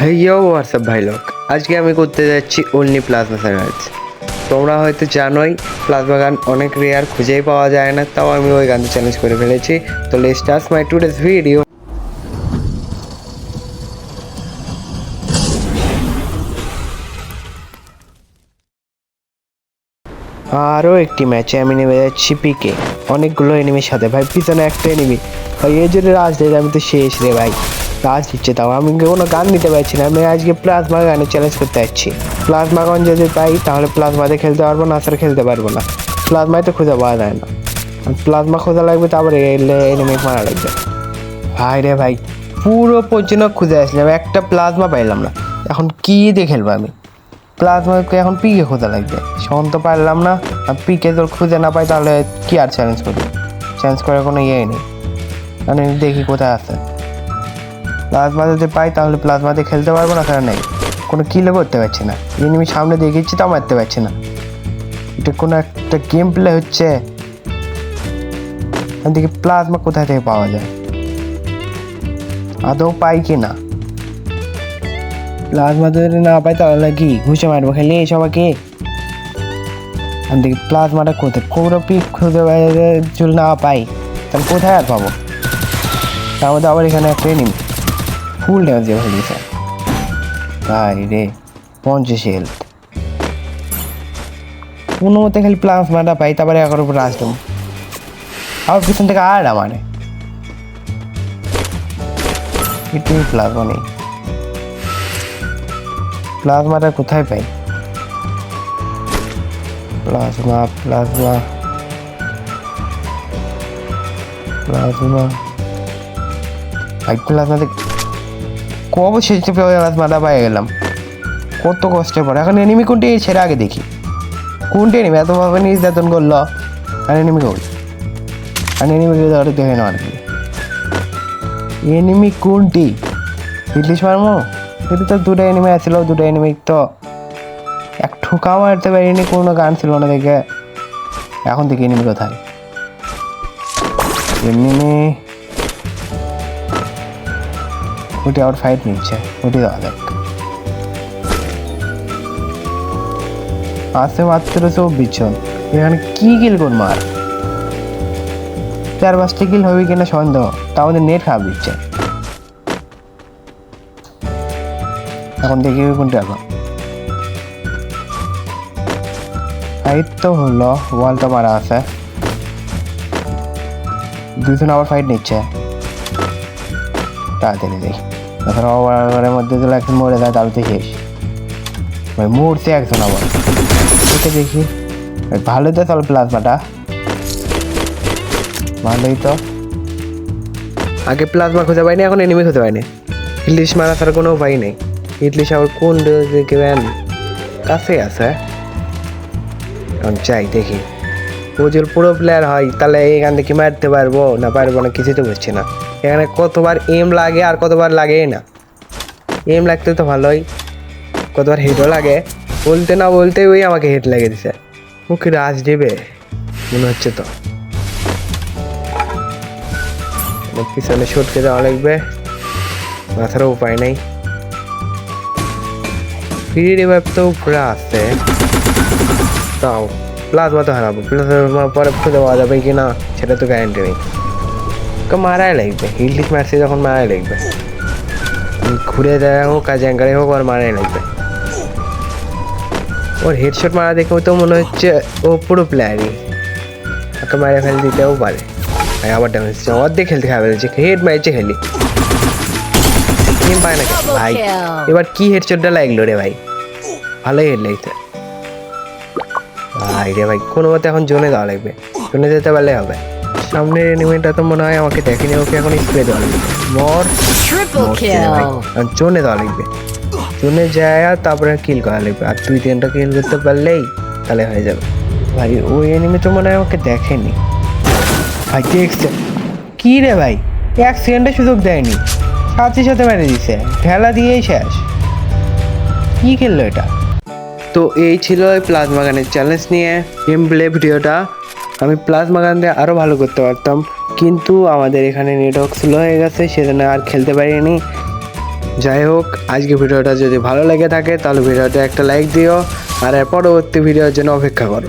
হেইয়ো WhatsApp ভাই লোক? আজকে আমি করতে যাচ্ছি অনলি প্লাজমা সার্চ তোমরা হয়তো জানোই প্লাজমা গান অনেক রেয়ার খুঁজেই পাওয়া যায় না, তাও আমি ওই গানটা চ্যালেঞ্জ করে ফেলেছি। তো let's start my today's video আরও একটি ম্যাচে আমি নেমে যাচ্ছি পিকে অনেকগুলো এনিমির সাথে, ভাই, পিছনে একটা এনিমি ভাই, এই জন্য রাজ আমি তো শেষ রে, ভাই। রাজ দিচ্ছে তাও। আমি কোনো গান নিতে পারছি না। আমি আজকে প্লাজমা গানে চ্যালেঞ্জ করতে যাচ্ছি। প্লাজমা গান যদি পাই, তাহলে প্লাজমাতে খেলতে পারব না স্যার খেলতে পারব না। প্লাজমায় তো খুঁজে পাওয়া যায় না। প্লাজমা খোঁজা লাগবে, তারপরে এলে এনিমি মারা লাগবে। ভাই রে ভাই, পুরো পর্যন্ত খুঁজে আসলাম একটা প্লাজমা পাইলাম না। এখন কি দিয়ে খেলব আমি? প্লাজমাকে এখন পিকে খোঁজা লাগবে। সন তো পারলাম না, আর পিকে তোর খুঁজে না পাই, তাহলে কি আর চ্যালেঞ্জ করবি? চ্যালেঞ্জ করার কোনো ইয়ে নেই। মানে দেখি কোথায় আছে। প্লাজমা যদি পাই, তাহলে প্লাজমাতে খেলতে পারব না, কারণ নেই কোনো কিলও করতে পারছি না। এনিমি সামনে দেখিচ্ছি তাও মারতে পারছি না। এটা কোনো একটা গেম প্লে হচ্ছে। দেখি প্লাজমা কোথায় থেকে পাওয়া যায়? আদৌ পাই কি না? প্লাজমা যদি না পাই, তাহলে কি ঘুষে মারবো? খেলে সবাইকে আর দেখি প্লাজমাটা কোথায়? কোনো পিক খুঁজে যদি না পাই, তাহলে কোথায় আর পাবো? তার মধ্যে আবার এখানে একটা নিম ফুল ড্যামেজ দিয়ে ফেলিয়েছে তাই রে, পঞ্চাশ হেলথ কোনো মতে খালি প্লাজমাটা পাই, তারপরে এগারো উপরে আসলাম আবার পিছন থেকে আর আমারে এটাই প্লাজমা নেই প্লাজমাটা কোথায় পাই? প্লাজমা প্লাজমা প্লাজমা ভাই প্লাজমা কবে শেষে প্লাজমাটা পাই গেলাম। কত কষ্টের পরে। এখন এনিমি কোনটি ছেড়ে আগে দেখি। কোনটি এনিমি এতভাবে নির্যাতন করল। আর এনিমি কই? আর এনিমিকে ধরে দেখে না আর কি। এনিমি কোনটি? ইলিশ মারমো? কিন্তু তো দুটো এনিমি আছিল, দুটো এনিমি তো এক ঠোকা মারতে পারিনি, কোনো গান ছিল না দেখে। এখন দেখি এনিমি কোথায়? এনিমি ওটি আবার ফাইট নিচ্ছে ওটি দেওয়া যাক। আছে মাত্র চব্বিশ জন। এখানে কি কিল কোন মার চার পাঁচটা কিল হবে কিনা সন্দেহ তা আমাদের নেট খারাপ দিচ্ছে। এখন দেখি কোনটা এখন। ফাইট তো হলো ওয়ালটা মারা আছে। দুজন আবার ফাইট নিচ্ছে। তাড়াতাড়ি দেখি। তাছাড়া ওভারের মধ্যে যদি একজন মরে যায়, তাহলে তো শেষ। ভাই, মরছে একজন আবার। দেখি। ভাই ভালো তো চল প্লাজমাটা। ভালোই তো। আগে প্লাজমা খুঁজে পাইনি, এখন এনিমি খুঁজে পাইনি। ইলিশ মারা ছাড়া কোনো উপায় নেই। ইলিশ আবার কোন দেখবেন কাছে আছে। এখন চাই দেখি। ও যদি পুরো প্লেয়ার হয়, তাহলে এখান থেকে মারতে পারব না পারব না কিছুই তো বুঝছি না। এখানে কতবার এম লাগে আর কতবার লাগে না। এম লাগতে তো ভালোই, কতবার হেডও লাগে। বলতে না বলতে ওই আমাকে হেড লাগিয়ে দিছে। ওকে রাজ দেবে, মনে হচ্ছে তো। পিছনে সটকে যাওয়া লাগবে মাথারও উপায় নেই। ফ্রি রিভাইভ তো পুরো আছে। তাও। প্লাজমা তো হারাবো। প্লাজমা পরে খুঁজে পাওয়া যাবে কি না, সেটা তো গ্যারান্টি নেই। মারাই লাগবে। ইংলিশ মারছি যখন মারাই লাগবে ঘুরে দেয় হোক কাজ অ্যাঙ্কারে হোক আর মারাই লাগবে। ওর হেডশট মারা দেখে তো মনে হচ্ছে ও পুরো প্লেয়ারই ওকে মারে ফেলে দিতেও পারে। ভাই আবার ড্যামেজ অর্ধেক খেলতে খাবে যে হেড মারছে খেলি। পায় না ভাই, এবার কি হেডশটটা লাগল রে ভাই? ভালোই হেড লাগছে। ভাই রে ভাই কোনো মতে এখন জোনে দেওয়া লাগবে। জোনে যেতে পারলে হবে। সামনের এনিমেন্টটা তো মনে হয় আমাকে দেখেনি ওকে এখন স্প্রে দেওয়া লাগবে। মর। জোনে দেওয়া লাগবে। জোনে যায় আর তারপরে কিল করা লাগবে। আর দুই তিনটা কিল করতে পারলেই তাহলে হয়ে যাবে। ভাই ওই এনিমি তো মনে হয় আমাকে দেখেনি। ভাই দেখছে। কি রে ভাই? এক সেকেন্ডে সুযোগ দেয়নি। সাথে সাথে মেরে দিছে। ঠেলা দিয়েই শেষ। কি খেললো এটা? তো এই ছিল ওই প্লাজমা চ্যালেঞ্জ নিয়ে। গেম প্লে ভিডিওটা। আমি প্লাজমা গান দিয়ে আরও ভালো করতে পারতাম। কিন্তু আমাদের এখানে নেটওয়ার্ক স্লো হয়ে গেছে, সেজন্য আর খেলতে পারিনি। যাই হোক, আজকে ভিডিওটা যদি ভালো লেগে থাকে, তাহলে ভিডিওটা একটা লাইক দিও। আর পরবর্তী ভিডিওর জন্য অপেক্ষা করো।